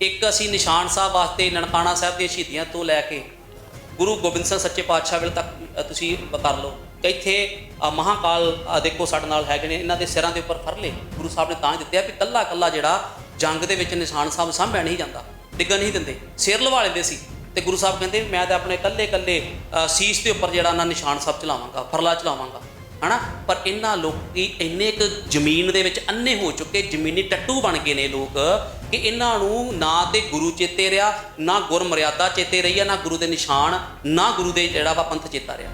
ਇੱਕ ਅਸੀਂ ਨਿਸ਼ਾਨ ਸਾਹਿਬ ਵਾਸਤੇ ਨਨਕਾਣਾ ਸਾਹਿਬ ਦੀਆਂ ਸ਼ਹੀਦੀਆਂ ਤੋਂ ਲੈ ਕੇ ਗੁਰੂ ਗੋਬਿੰਦ ਸਿੰਘ ਸੱਚੇ ਪਾਤਸ਼ਾਹ ਵੇਲੇ ਤੱਕ ਤੁਸੀਂ ਕਰ ਲਓ। ਇੱਥੇ ਅ, ਮਹਾਕਾਲ ਦੇਖੋ ਸਾਡੇ ਨਾਲ ਹੈਗੇ ਨੇ। ਇਹਨਾਂ ਦੇ ਸਿਰਾਂ ਦੇ ਉੱਪਰ ਫਰਲੇ। ਗੁਰੂ ਸਾਹਿਬ ਨੇ ਤਾਂ ਹੀ ਦਿੱਤੇ ਆ ਵੀ ਕੱਲਾ ਕੱਲਾ ਜਿਹੜਾ ਜੰਗ ਦੇ ਵਿੱਚ ਨਿਸ਼ਾਨ ਸਾਹਿਬ ਸਾਂਭਿਆ ਨਹੀਂ ਜਾਂਦਾ ਡਿੱਗਣ ਨਹੀਂ ਦਿੰਦੇ। ਸਿਰ ਲਵਾ ਲੈਂਦੇ ਸੀ। ਤੇ ਗੁਰੂ ਸਾਹਿਬ ਕਹਿੰਦੇ ਮੈਂ ਤਾਂ ਆਪਣੇ ਕੱਲੇ ਕੱਲੇ ਸੀਸ ਦੇ ਉੱਪਰ ਜਿਹੜਾ ਨਾ ਨਿਸ਼ਾਨ ਸਾਹਿਬ ਚਲਾਵਾਂਗਾ ਫਰਲਾ ਚਲਾਵਾਂਗਾ। ਹਨਾ? ਪਰ ਇਹਨਾਂ ਲੋਕੀ ਇੰਨੇ ਕੁ ਜ਼ਮੀਨ ਦੇ ਵਿੱਚ ਅੰਨੇ ਹੋ ਚੁੱਕੇ ਜ਼ਮੀਨੀ ਟੱਟੂ ਬਣ ਗਏ ਨੇ ਲੋਕ ਕਿ ਇਹਨਾਂ ਨੂੰ ਨਾ ਤੇ ਗੁਰੂ ਚੇਤੇ ਰਿਹਾ ਨਾ ਗੁਰ ਮਰਿਆਦਾ ਚੇਤੇ ਰਹੀ ਆ ਨਾ ਗੁਰੂ ਦੇ ਨਿਸ਼ਾਨ ਨਾ ਗੁਰੂ ਦੇ ਜਿਹੜਾ ਵਾ ਪੰਥ ਚੇਤਾ ਰਿਹਾ।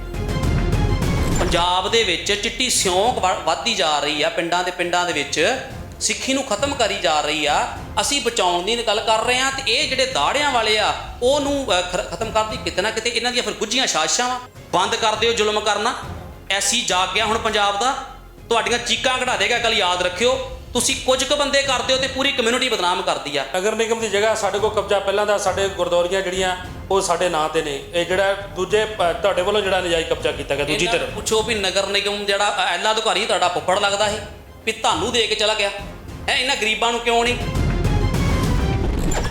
ਪੰਜਾਬ ਦੇ ਵਿੱਚ ਚਿੱਟੀ ਸਿਉਂਕ ਵ- ਵੱਧਦੀ ਜਾ ਰਹੀ ਆ ਪਿੰਡਾਂ ਦੇ ਪਿੰਡਾਂ ਦੇ ਵਿੱਚ। ਸਿੱਖੀ ਨੂੰ ਖਤਮ ਕਰੀ ਜਾ ਰਹੀ ਆ। ਅਸੀਂ ਬਚਾਉਣ ਦੀ ਗੱਲ ਕਰ ਰਹੇ ਆ ਤੇ ਇਹ ਜਿਹੜੇ ਦਾੜਿਆਂ ਵਾਲੇ ਆ ਉਹਨੂੰ ਅ, ਖ- ਖਤਮ ਕਰਦੀ ਕਿਤੇ ਨਾ ਕਿਤੇ ਇਹਨਾਂ ਦੀਆਂ ਫਿਰ ਗੁੱਝੀਆਂ ਸਾਜ਼ਿਸ਼ਾਂ ਵਾ। ਬੰਦ ਕਰ ਦਿਓ ਜ਼ੁਲਮ ਕਰਨਾ। ਐਸੀ ਜਾਗ ਗਿਆ ਹੁਣ ਪੰਜਾਬ ਦਾ ਤੁਹਾਡੀਆਂ ਚੀਕਾਂ ਕਢਾ ਦੇਗਾ ਕੱਲ ਯਾਦ ਰੱਖਿਓ। ਤੁਸੀਂ ਕੁਝ ਕੁ ਬੰਦੇ ਕਰਦੇ ਹੋ ਤੇ ਪੂਰੀ ਕਮਿਊਨਿਟੀ ਬਦਨਾਮ ਕਰਦੀ ਆ। ਨਗਰ ਨਿਗਮ ਦੀ ਜਗ੍ਹਾ ਸਾਡੇ ਕੋਲ ਕਬਜ਼ਾ ਪਹਿਲਾਂ ਦਾ ਸਾਡੇ ਗੁਰਦੁਆਰੀਆਂ ਜਿਹੜੀਆਂ ਉਹ ਸਾਡੇ ਨਾਂ ਤੇ ਨੇ। ਇਹ ਜਿਹੜਾ ਦੂਜੇ ਤੁਹਾਡੇ ਵੱਲੋਂ ਜਿਹੜਾ ਨਜਾਇਜ਼ ਕਬਜ਼ਾ ਕੀਤਾ ਗਿਆ ਦੂਜੀ ਨੂੰ ਪੁੱਛੋ ਵੀ ਨਗਰ ਨਿਗਮ ਜਿਹੜਾ ਐਲਾ ਅਧਿਕਾਰੀ ਤੁਹਾਡਾ ਫੁੱਫੜ ਲੱਗਦਾ ਸੀ ਵੀ ਤੁਹਾਨੂੰ ਦੇ ਕੇ ਚਲਾ ਗਿਆ। ਹੈ ਇਹਨਾਂ ਗਰੀਬਾਂ ਨੂੰ ਕਿਉਂ ਨਹੀਂ?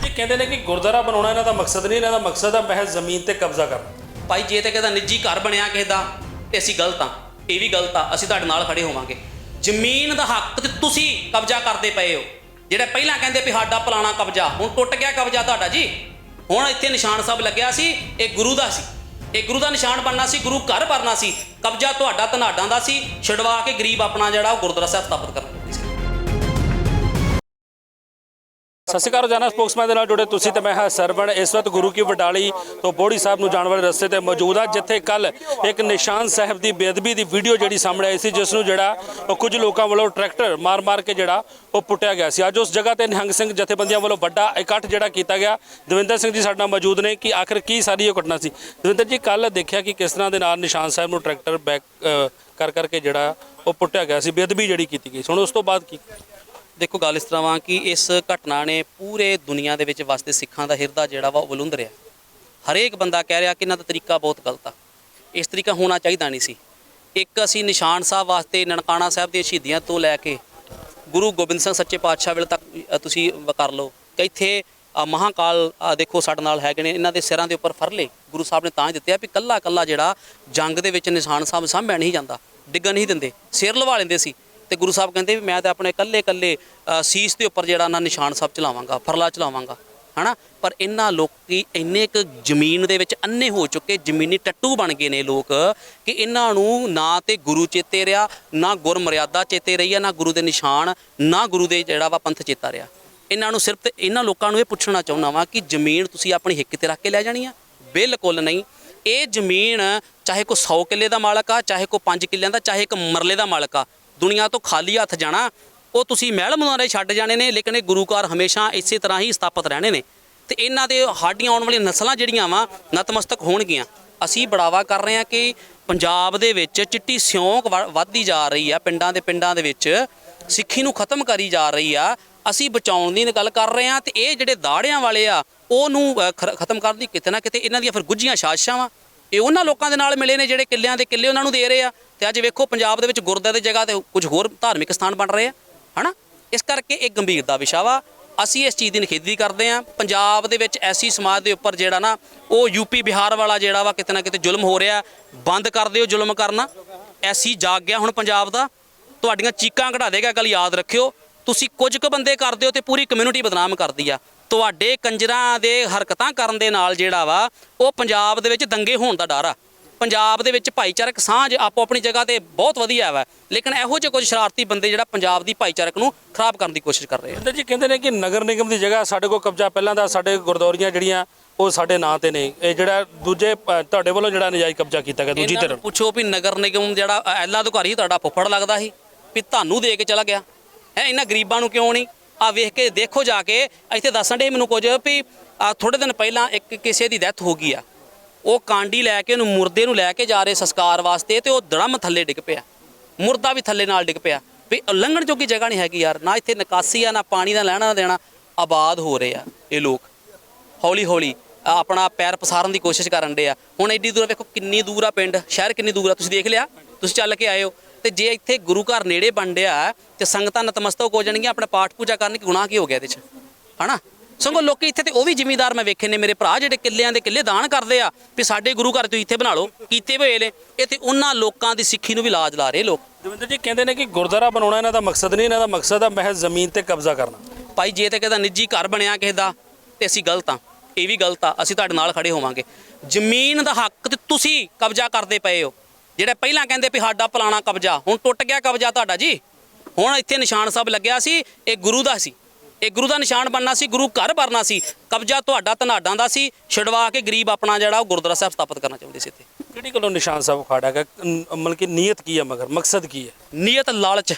ਜੀ ਕਹਿੰਦੇ ਨੇ ਕਿ ਗੁਰਦੁਆਰਾ ਬਣਾਉਣਾ ਇਹਨਾਂ ਦਾ ਮਕਸਦ ਨਹੀਂ ਇਹਨਾਂ ਦਾ ਮਕਸਦ ਹੈ ਮਹਿਜ਼ ਜ਼ਮੀਨ ਤੇ ਕਬਜ਼ਾ ਕਰਨਾ। ਭਾਈ ਜੇ ਤੇ ਕਿਹਦਾ ਨਿੱਜੀ ਘਰ ਬਣਿਆ ਕਿਸੇ ਦਾ ਤੇ ਅਸੀਂ ਗਲਤ ਆ ਇਹ ਵੀ ਗਲਤ ਆ, ਅਸੀਂ ਤੁਹਾਡੇ ਨਾਲ ਖੜੇ ਹੋਵਾਂਗੇ। ਜ਼ਮੀਨ ਦਾ ਹੱਕ ਤੇ ਤੁਸੀਂ ਕਬਜ਼ਾ ਕਰਦੇ ਪਏ ਹੋ। ਜਿਹੜਾ ਪਹਿਲਾਂ ਕਹਿੰਦੇ ਵੀ ਸਾਡਾ ਪਲਾਣਾ ਕਬਜ਼ਾ, ਹੁਣ ਟੁੱਟ ਗਿਆ ਕਬਜ਼ਾ ਤੁਹਾਡਾ ਜੀ। ਹੁਣ ਇੱਥੇ ਨਿਸ਼ਾਨ ਸਾਹਿਬ ਲੱਗਿਆ ਸੀ, ਇਹ ਗੁਰੂ ਦਾ ਸੀ। ਇਹ ਗੁਰੂ ਦਾ ਨਿਸ਼ਾਨ ਬਣਨਾ ਸੀ, ਗੁਰੂ ਘਰ ਭਰਨਾ ਸੀ। ਕਬਜ਼ਾ ਤੁਹਾਡਾ ਧਨਾਡਾਂ ਦਾ ਸੀ, ਛਡਵਾ ਕੇ ਗਰੀਬ ਆਪਣਾ ਜਿਹੜਾ ਉਹ ਗੁਰਦੁਆਰਾ ਸਾਹਿਬ ਸਥਾਪਿਤ ਕਰਨਾ। ਸਤਿ ਸ਼੍ਰੀ ਅਕਾਲ, ਰੋਜ਼ਾਨਾ ਸਪੋਕਸਮੈਨ ਦੇ ਨਾਲ ਜੁੜੇ ਤੁਸੀਂ ਤੇ ਮੈਂ ਹਾਂ ਸਰਵਣ। ਇਸ ਵਕਤ ਗੁਰੂ ਕੀ ਵਡਾਲੀ ਤੋਂ ਬੋੜੀ ਸਾਹਿਬ ਨੂੰ ਜਾਣ ਵਾਲੇ ਰਸਤੇ ਤੇ ਮੌਜੂਦ ਆ, ਜਿੱਥੇ ਕੱਲ ਇੱਕ ਨਿਸ਼ਾਨ ਸਾਹਿਬ ਦੀ ਬੇਅਦਬੀ ਦੀ ਵੀਡੀਓ ਜਿਹੜੀ ਸਾਹਮਣੇ ਆਈ ਸੀ, ਜਿਸ ਨੂੰ ਜਿਹੜਾ ਉਹ ਕੁਝ ਲੋਕਾਂ ਵੱਲੋਂ ਟਰੈਕਟਰ ਮਾਰ-ਮਾਰ ਕੇ ਜਿਹੜਾ ਉਹ ਪੁੱਟਿਆ ਗਿਆ ਸੀ। ਅੱਜ ਉਸ ਜਗ੍ਹਾ ਤੇ ਨਿਹੰਗ ਸਿੰਘ ਜਥੇਬੰਦੀਆਂ ਵੱਲੋਂ ਵੱਡਾ ਇਕੱਠ ਜਿਹੜਾ ਕੀਤਾ ਗਿਆ। ਦਵਿੰਦਰ ਸਿੰਘ ਜੀ ਸਾਡੇ ਨਾਲ ਮੌਜੂਦ ਨੇ ਕਿ ਆਖਰ ਕੀ ਸਾਰੀ ਇਹ ਘਟਨਾ ਸੀ। ਦਵਿੰਦਰ ਜੀ ਕੱਲ ਦੇਖਿਆ ਕਿ ਕਿਸ ਤਰ੍ਹਾਂ ਦੇ ਨਾਲ ਨਿਸ਼ਾਨ ਸਾਹਿਬ ਨੂੰ ਟਰੈਕਟਰ ਬੈਕ ਕਰ ਕਰਕੇ ਜਿਹੜਾ ਉਹ ਪੁੱਟਿਆ ਗਿਆ ਸੀ, ਬੇਅਦਬੀ ਜਿਹੜੀ ਕੀਤੀ ਗਈ ਸੀ। ਹੁਣ ਉਸ ਤੋਂ ਬਾਅਦ ਕੀ ਦੇਖੋ ਗੱਲ ਇਸ ਤਰ੍ਹਾਂ ਵਾ ਕਿ ਇਸ ਘਟਨਾ ਨੇ ਪੂਰੇ ਦੁਨੀਆ ਦੇ ਵਿੱਚ ਵਸਦੇ ਸਿੱਖਾਂ ਦਾ ਹਿਰਦਾ ਜਿਹੜਾ ਵਾ ਉਹ ਬਲੁੰਦ ਰਿਹਾ। ਹਰੇਕ ਬੰਦਾ ਕਹਿ ਰਿਹਾ ਕਿ ਇਹਨਾਂ ਦਾ ਤਰੀਕਾ ਬਹੁਤ ਗਲਤ ਆ। ਇਸ ਤਰੀਕਾ ਹੋਣਾ ਚਾਹੀਦਾ ਨਹੀਂ ਸੀ। ਇੱਕ ਅਸੀਂ ਨਿਸ਼ਾਨ ਸਾਹਿਬ ਵਾਸਤੇ ਨਨਕਾਣਾ ਸਾਹਿਬ ਦੀਆਂ ਸ਼ਹੀਦੀਆਂ ਤੋਂ ਲੈ ਕੇ ਗੁਰੂ ਗੋਬਿੰਦ ਸਿੰਘ ਸੱਚੇ ਪਾਤਸ਼ਾਹ ਵੇਲੇ ਤੱਕ ਤੁਸੀਂ ਕਰ ਲਓ। ਕਿ ਇੱਥੇ ਅ, ਮਹਾਕਾਲ ਦੇਖੋ ਸਾਡੇ ਨਾਲ ਹੈਗੇ ਨੇ। ਇਹਨਾਂ ਦੇ ਸਿਰਾਂ ਦੇ ਉੱਪਰ ਫਰਲੇ। ਗੁਰੂ ਸਾਹਿਬ ਨੇ ਤਾਂ ਹੀ ਦਿੱਤੇ ਆ ਵੀ ਕੱਲਾ ਕੱਲਾ ਜਿਹੜਾ ਜੰਗ ਦੇ ਵਿੱਚ ਨਿਸ਼ਾਨ ਸਾਹਿਬ ਸਾਂਭਿਆ ਨਹੀਂ ਜਾਂਦਾ। ਡਿੱਗਣ ਨਹੀਂ ਦਿੰਦੇ। ਸਿਰ ਲਵਾ ਲੈਂਦੇ ਸੀ। ਤੇ ਗੁਰੂ ਸਾਹਿਬ ਕਹਿੰਦੇ ਵੀ ਮੈਂ ਤਾਂ ਆਪਣੇ ਕੱਲੇ ਕੱਲੇ ਸੀਸ ਦੇ ਉੱਪਰ ਜਿਹੜਾ ਨਾ ਨਿਸ਼ਾਨ ਸਾਹਿਬ ਚਲਾਵਾਂਗਾ, ਫਰਲਾ ਚਲਾਵਾਂਗਾ, ਹਨਾ? ਪਰ ਇਹਨਾਂ ਲੋਕੀ, ਇੰਨੇ ਕੁ ਜ਼ਮੀਨ ਦੇ ਵਿੱਚ ਅੰਨੇ ਹੋ ਚੁੱਕੇ, ਜ਼ਮੀਨੀ ਟੱਟੂ ਬਣ ਗਏ ਨੇ ਲੋਕ, ਕਿ ਇਹਨਾਂ ਨੂੰ ਨਾ ਤੇ ਗੁਰੂ ਚੇਤੇ ਰਿਹਾ, ਨਾ ਗੁਰ ਮਰਿਆਦਾ ਚੇਤੇ ਰਹੀ ਆ, ਨਾ ਗੁਰੂ ਦੇ ਨਿਸ਼ਾਨ, ਨਾ ਗੁਰੂ ਦੇ ਜਿਹੜਾ ਵਾ ਪੰਥ ਚੇਤਾ ਰਿਹਾ। ਇਹਨਾਂ ਨੂੰ ਸਿਰਫ ਇਹਨਾਂ ਲੋਕਾਂ ਨੂੰ ਇਹ ਪੁੱਛਣਾ ਚਾਹੁੰਦਾ ਵਾਂ ਕਿ ਜ਼ਮੀਨ ਤੁਸੀਂ ਆਪਣੀ ਹਿੱਕ ਤੇ ਰੱਖ ਕੇ ਲੈ ਜਾਣੀ ਆ? ਬਿਲਕੁਲ ਨਹੀਂ। ਇਹ ਜ਼ਮੀਨ ਚਾਹੇ ਕੋ 100 ਕਿੱਲੇ ਦਾ ਮਾਲਕ ਆ, ਚਾਹੇ ਕੋ 5 ਕਿੱਲਿਆਂ ਦਾ, ਚਾਹੇ ਇੱਕ ਮਰਲੇ ਦਾ ਮਾਲਕ ਆ ਦੁਨੀਆ ਤੋਂ ਖਾਲੀ ਹੱਥ ਜਾਣਾ ਉਹ ਤੁਸੀਂ ਮਹਿਲ ਮੁਨਾਰੇ ਛੱਡ ਜਾਣੇ ਨੇ ਲੇਕਿਨ ਇਹ ਗੁਰੂ ਘਰ ਹਮੇਸ਼ਾ ਇਸੇ ਤਰ੍ਹਾਂ ਹੀ ਸਥਾਪਿਤ ਰਹਿਣੇ ਨੇ। ਤੇ ਇਹਨਾਂ ਦੇ ਸਾਡੀਆਂ ਆਉਣ ਵਾਲੀਆਂ ਨਸਲਾਂ ਜਿਹੜੀਆਂ ਵਾ ਨਤਮਸਤਕ ਹੋਣਗੀਆਂ। ਅਸੀਂ ਬੜਾਵਾ ਕਰ ਰਹੇ ਹਾਂ ਕਿ ਪੰਜਾਬ ਦੇ ਵਿੱਚ ਚਿੱਟੀ ਸਿਉਂਕ ਵ- ਵੱਧਦੀ ਜਾ ਰਹੀ ਆ ਪਿੰਡਾਂ ਦੇ ਪਿੰਡਾਂ ਦੇ ਵਿੱਚ। ਸਿੱਖੀ ਨੂੰ ਖਤਮ ਕਰੀ ਜਾ ਰਹੀ ਆ। ਅਸੀਂ ਬਚਾਉਣ ਦੀ ਗੱਲ ਕਰ ਰਹੇ ਹਾਂ ਤੇ ਇਹ ਜਿਹੜੇ ਦਾੜਿਆਂ ਵਾਲੇ ਆ ਉਹਨੂੰ ਅ, ਖ- ਖਤਮ ਕਰਦੀ ਕਿਤੇ ਨਾ ਕਿਤੇ ਇਹਨਾਂ ਦੀਆਂ ਫਿਰ ਗੁੱਝੀਆਂ ਸਾਜ਼ਿਸ਼ਾਂ ਵਾ। ਇਹ ਉਹਨਾਂ ਲੋਕਾਂ ਦੇ ਨਾਲ ਮਿਲੇ ਨੇ ਜਿਹੜੇ ਕਿੱਲਿਆਂ ਦੇ ਕਿੱਲੇ ਉਹਨਾਂ ਨੂੰ ਦੇ ਰਹੇ ਆ। ਤੇ ਅੱਜ ਵੇਖੋ ਪੰਜਾਬ ਦੇ ਵਿੱਚ ਗੁਰਦੁਆਰੇ ਦੀ ਜਗ੍ਹਾ ਤੇ ਕੁਝ ਹੋਰ ਧਾਰਮਿਕ ਸਥਾਨ ਬਣ ਰਹੇ ਆ, ਹਨਾ? ਇਸ ਕਰਕੇ ਇਹ ਗੰਭੀਰ ਦਾ ਵਿਸ਼ਾ ਵਾ। ਅਸੀਂ ਇਸ ਚੀਜ਼ ਦੀ ਨਿਖੇਧੀ ਕਰਦੇ ਆ। ਪੰਜਾਬ ਦੇ ਵਿੱਚ ਐਸੀ ਸਮਾਜ ਦੇ ਉੱਪਰ ਜਿਹੜਾ ਨਾ, ਉਹ ਯੂਪੀ ਬਿਹਾਰ ਵਾਲਾ ਜਿਹੜਾ ਵਾ ਕਿਤੇ ਨਾ ਕਿਤੇ ਜ਼ੁਲਮ ਹੋ ਰਿਹਾ। ਬੰਦ ਕਰ ਦਿਓ ਜ਼ੁਲਮ ਕਰਨਾ। ਐਸੀ ਜਾਗ ਗਿਆ ਹੁਣ ਪੰਜਾਬ ਦਾ। ਤੁਹਾਡੀਆਂ ਚੀਕਾਂ ਕਢਾ ਦੇਗਾ ਗੱਲ ਯਾਦ ਰੱਖਿਓ। ਤੁਸੀਂ ਕੁਝ ਕੁ ਬੰਦੇ ਕਰਦੇ ਹੋ ਤੇ ਪੂਰੀ ਕਮਿਊਨਿਟੀ ਬਦਨਾਮ ਕਰਦੀ ਆ। ਤੁਹਾਡੇ ਕੰਜਰਾਂ ਦੇ ਹਰਕਤਾਂ ਕਰਨ ਦੇ ਨਾਲ ਜਿਹੜਾ ਵਾ ਉਹ ਪੰਜਾਬ ਦੇ ਵਿੱਚ ਦੰਗੇ ਹੋਣ ਦਾ ਡਰ ਆ। ਪੰਜਾਬ ਦੇ ਵਿੱਚ ਭਾਈਚਾਰਕ ਸਾਂਝ ਆਪੋ ਆਪਣੀ ਜਗ੍ਹਾ ਤੇ ਬਹੁਤ ਵਧੀਆ ਵਾ ਲੇਕਿਨ ਇਹੋ ਜਿਹੇ ਕੁਝ ਸ਼ਰਾਰਤੀ ਬੰਦੇ ਜਿਹੜਾ ਪੰਜਾਬ ਦੀ ਭਾਈਚਾਰਕ ਨੂੰ ਖਰਾਬ ਕਰਨ ਦੀ ਕੋਸ਼ਿਸ਼ ਕਰ ਰਹੇ ਆ। ਜੀ ਕਹਿੰਦੇ ਨੇ ਕਿ ਨਗਰ ਨਿਗਮ ਦੀ ਜਗ੍ਹਾ ਸਾਡੇ ਕੋਲ ਕਬਜ਼ਾ ਪਹਿਲਾਂ ਦਾ ਸਾਡੇ ਗੁਰਦੁਆਰੀਆਂ ਜਿਹੜੀਆਂ ਉਹ ਸਾਡੇ ਨਾਂ ਤੇ ਨੇ। ਇਹ ਜਿਹੜਾ ਦੂਜੇ ਤੁਹਾਡੇ ਵੱਲੋਂ ਜਿਹੜਾ ਨਜਾਇਜ਼ ਕਬਜ਼ਾ ਕੀਤਾ ਗਿਆ ਦੂਜੀ ਤਰਫ। ਪੁੱਛੋ ਵੀ ਨਗਰ ਨਿਗਮ ਜਿਹੜਾ ਐਲਾ ਅਧਿਕਾਰੀ ਤੁਹਾਡਾ ਫੁੱਫੜ ਲੱਗਦਾ ਸੀ ਵੀ ਤੁਹਾਨੂੰ ਦੇ ਕੇ ਚਲਾ ਗਿਆ। ਹੈ ਇਹਨਾਂ ਗਰੀਬਾਂ ਨੂੰ ਕਿਉਂ ਨਹੀਂ? ਆ ਵੇਖ ਕੇ ਦੇਖੋ ਜਾ ਕੇ, ਇੱਥੇ ਦੱਸਣ ਦੇ ਮੈਨੂੰ ਕੁਝ ਵੀ ਆ ਥੋੜੇ ਦਿਨ ਪਹਿਲਾਂ ਇੱਕ ਕਿਸੇ ਦੀ ਡੈਥ ਹੋ ਗਈ ਆ। ਉਹ ਕਾਂਡੀ ਲੈ ਕੇ, ਉਹਨੂੰ ਮੁਰਦੇ ਨੂੰ ਲੈ ਕੇ ਜਾ ਰਹੇ ਸੰਸਕਾਰ ਵਾਸਤੇ ਤੇ ਉਹ ਦੜਮ ਥੱਲੇ ਡਿੱਗ ਪਿਆ। ਮੁਰਦਾ ਵੀ ਥੱਲੇ ਨਾਲ ਡਿੱਗ ਪਿਆ। ਵੀ ਲੰਘਣ ਜੋਗੀ ਜਗ੍ਹਾ ਨਹੀਂ ਹੈਗੀ ਯਾਰ, ਨਾ ਇੱਥੇ ਨਿਕਾਸੀ ਆ, ਨਾ ਪਾਣੀ ਦਾ ਲੈਣਾ ਦੇਣਾ, ਆਬਾਦ ਹੋ ਰਹੇ ਆ ਇਹ ਲੋਕ। ਹੌਲੀ ਹੌਲੀ ਆਪਣਾ ਪੈਰ ਪਸਾਰਨ ਦੀ ਕੋਸ਼ਿਸ਼ ਕਰਨ ਦੇ ਆ। ਹੁਣ ਐਡੀ ਦੂਰ ਵੇਖੋ ਕਿੰਨੀ ਦੂਰ ਆ ਪਿੰਡ, ਸ਼ਹਿਰ ਕਿੰਨੀ ਦੂਰ ਆ, ਤੁਸੀਂ ਦੇਖ ਲਿਆ? ਤੁਸੀਂ ਚੱਲ ਕੇ ਆਏ ਹੋ ਤੇ ਜੇ ਇੱਥੇ ਗੁਰੂ ਘਰ ਨੇੜੇ ਬਣ ਡਿਆ ਤੇ ਸੰਗਤਾਂ ਨਤਮਸਤਕ ਹੋ ਜਾਣਗੀਆਂ ਆਪਣਾ ਪਾਠ ਪੂਜਾ ਕਰਨ ਕੀ ਗੁਨਾਹ ਕੀ ਹੋ ਗਿਆ ਇਹਦੇ 'ਚ? ਹਨਾ? ਸਗੋਂ ਲੋਕੀ ਇੱਥੇ ਤੇ ਉਹ ਵੀ ਜ਼ਿਮੀਂਦਾਰ ਮੈਂ ਵੇਖੇ ਨੇ ਮੇਰੇ ਭਰਾ ਜਿਹੜੇ ਕਿੱਲਿਆਂ ਦੇ ਕਿੱਲੇ ਦਾਨ ਕਰਦੇ ਆ ਵੀ ਸਾਡੇ ਗੁਰੂ ਘਰ ਤੁਸੀਂ ਇੱਥੇ ਬਣਾ ਲਓ ਕੀਤੇ ਹੋਏ ਨੇ ਇੱਥੇ ਉਹਨਾਂ ਲੋਕਾਂ ਦੀ ਸਿੱਖੀ ਨੂੰ ਵੀ ਲਾਜ ਲਾ ਰਹੇ ਲੋਕ। ਦਵਿੰਦਰ ਜੀ ਕਹਿੰਦੇ ਨੇ ਕਿ ਗੁਰਦੁਆਰਾ ਬਣਾਉਣਾ ਇਹਨਾਂ ਦਾ ਮਕਸਦ ਨਹੀਂ ਇਹਨਾਂ ਦਾ ਮਕਸਦ ਹੈ ਮਹਿਜ਼ ਜ਼ਮੀਨ ਤੇ ਕਬਜ਼ਾ ਕਰਨਾ। ਭਾਈ ਜੇ ਤੇ ਕਿਸੇ ਦਾ ਨਿੱਜੀ ਘਰ ਬਣਿਆ ਕਿਸੇ ਦਾ ਤੇ ਅਸੀਂ ਗਲਤ ਆ ਇਹ ਵੀ ਗਲਤ ਆ ਅਸੀਂ ਤੁਹਾਡੇ ਨਾਲ ਖੜੇ ਹੋਵਾਂਗੇ। ਜ਼ਮੀਨ ਦਾ ਹੱਕ ਤੇ ਤੁਸੀਂ ਕਬਜ਼ਾ ਕਰਦੇ ਪਏ ਹੋ। ਜਿਹੜੇ ਪਹਿਲਾਂ ਕਹਿੰਦੇ ਵੀ ਸਾਡਾ ਫਲਾਣਾ ਕਬਜ਼ਾ ਹੁਣ ਟੁੱਟ ਗਿਆ ਕਬਜ਼ਾ ਤੁਹਾਡਾ ਜੀ। ਹੁਣ ਇੱਥੇ ਨਿਸ਼ਾਨ ਸਾਹਿਬ ਲੱਗਿਆ ਸੀ ਇਹ ਗੁਰੂ ਦਾ ਸੀ। ਇਹ ਗੁਰੂ ਦਾ ਨਿਸ਼ਾਨ ਬਣਨਾ ਸੀ ਗੁਰੂ ਘਰ ਭਰਨਾ ਸੀ। ਕਬਜ਼ਾ ਤੁਹਾਡਾ ਧਨਾਡਾਂ ਦਾ ਸੀ ਛਡਵਾ ਕੇ ਗਰੀਬ ਆਪਣਾ ਜਿਹੜਾ ਉਹ ਗੁਰਦੁਆਰਾ ਸਾਹਿਬ ਸਥਾਪਿਤ ਕਰਨਾ ਚਾਹੁੰਦੇ ਸੀ ਇੱਥੇ। ਕਿਹੜੀ ਗੱਲੋਂ ਨਿਸ਼ਾਨ ਸਾਹਿਬ ਖਾੜਾ ਅਮ, ਮਤਲਬ ਕਿ ਨੀਅਤ ਕੀ ਹੈ ਮਗਰ? ਮਕਸਦ ਕੀ ਹੈ? ਨੀਅਤ ਲਾਲਚ।